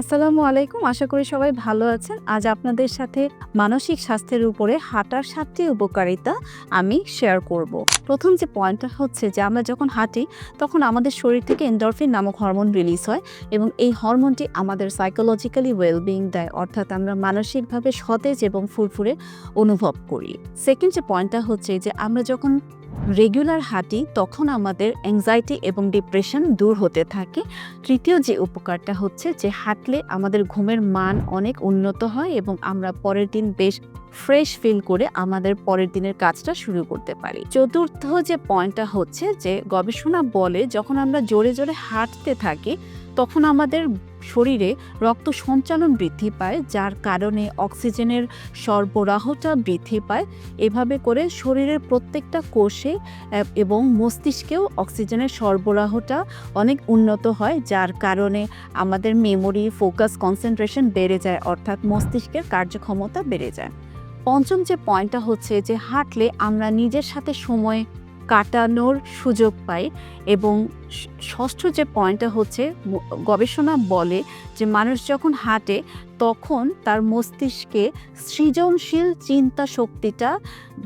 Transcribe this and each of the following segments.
আসসালামু আলাইকুম। আশা করি সবাই ভালো আছেন। আজ আপনাদের সাথে মানসিক স্বাস্থ্যের উপরে হাঁটার সাতটি উপকারিতা আমি শেয়ার করব। প্রথম যে পয়েন্টটা হচ্ছে যে, আমরা যখন হাঁটি, তখন আমাদের শরীর থেকে এন্ডরফিন নামক হরমোন রিলিজ হয় এবং এই হরমোনটি আমাদের সাইকোলজিক্যালি ওয়েলবিং দেয়। অর্থাৎ আমরা মানসিকভাবে সতেজ এবং ফুরফুরে অনুভব করি। সেকেন্ড যে পয়েন্টটা হচ্ছে যে, আমরা যখন রেগুলার হাঁটি, তখন আমাদের অ্যাংজাইটি এবং ডিপ্রেশন দূর হতে থাকে। তৃতীয় যে উপকারটা হচ্ছে যে হাঁটলে আমাদের ঘুমের মান অনেক উন্নত হয় এবং আমরা পরের দিন বেশ ফ্রেশ ফিল করে আমাদের পরের দিনের কাজটা শুরু করতে পারি। চতুর্থ যে পয়েন্টটা হচ্ছে যে গবেষণা বলে যখন আমরা জোরে জোরে হাঁটতে থাকি তখন আমাদের শরীরে রক্ত সঞ্চালন বৃদ্ধি পায়, যার কারণে অক্সিজেনের সরবরাহটা বৃদ্ধি পায়। এভাবে করে শরীরের প্রত্যেকটা কোষে এবং মস্তিষ্কেও অক্সিজেনের সরবরাহটা অনেক উন্নত হয়, যার কারণে আমাদের মেমোরি, ফোকাস, কনসেন্ট্রেশন বেড়ে যায়, অর্থাৎ মস্তিষ্কের কার্যক্ষমতা বেড়ে যায়। পঞ্চম যে পয়েন্টটা হচ্ছে যে, হাঁটলে আমরা নিজের সাথে সময় কাটানোর সুযোগ পাই এবং ষষ্ঠ যে পয়েন্টটা হচ্ছে গবেষণা বলে যে মানুষ যখন হাঁটে তখন তার মস্তিষ্কে সৃজনশীল চিন্তা শক্তিটা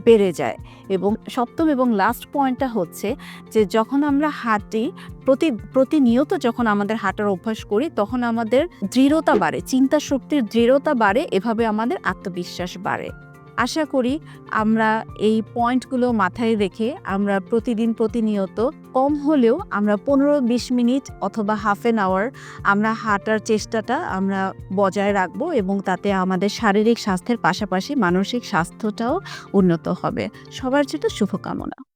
বেড়ে যায় এবং সপ্তম এবং লাস্ট পয়েন্টটা হচ্ছে যে যখন আমরা হাঁটি প্রতি, প্রতিনিয়ত যখন আমাদের হাঁটার অভ্যাস করি তখন আমাদের দৃঢ়তা বাড়ে, চিন্তা শক্তির দৃঢ়তা বাড়ে, এভাবে আমাদের আত্মবিশ্বাস বাড়ে। আশা করি আমরা এই পয়েন্টগুলো মাথায় রেখে আমরা প্রতিদিন প্রতিনিয়ত কম হলেও আমরা পনেরো বিশ মিনিট অথবা হাফ এন আওয়ার আমরা হাঁটার চেষ্টাটা আমরা বজায় রাখব এবং তাতে আমাদের শারীরিক স্বাস্থ্যের পাশাপাশি মানসিক স্বাস্থ্যটাও উন্নত হবে। সবার জন্য শুভকামনা।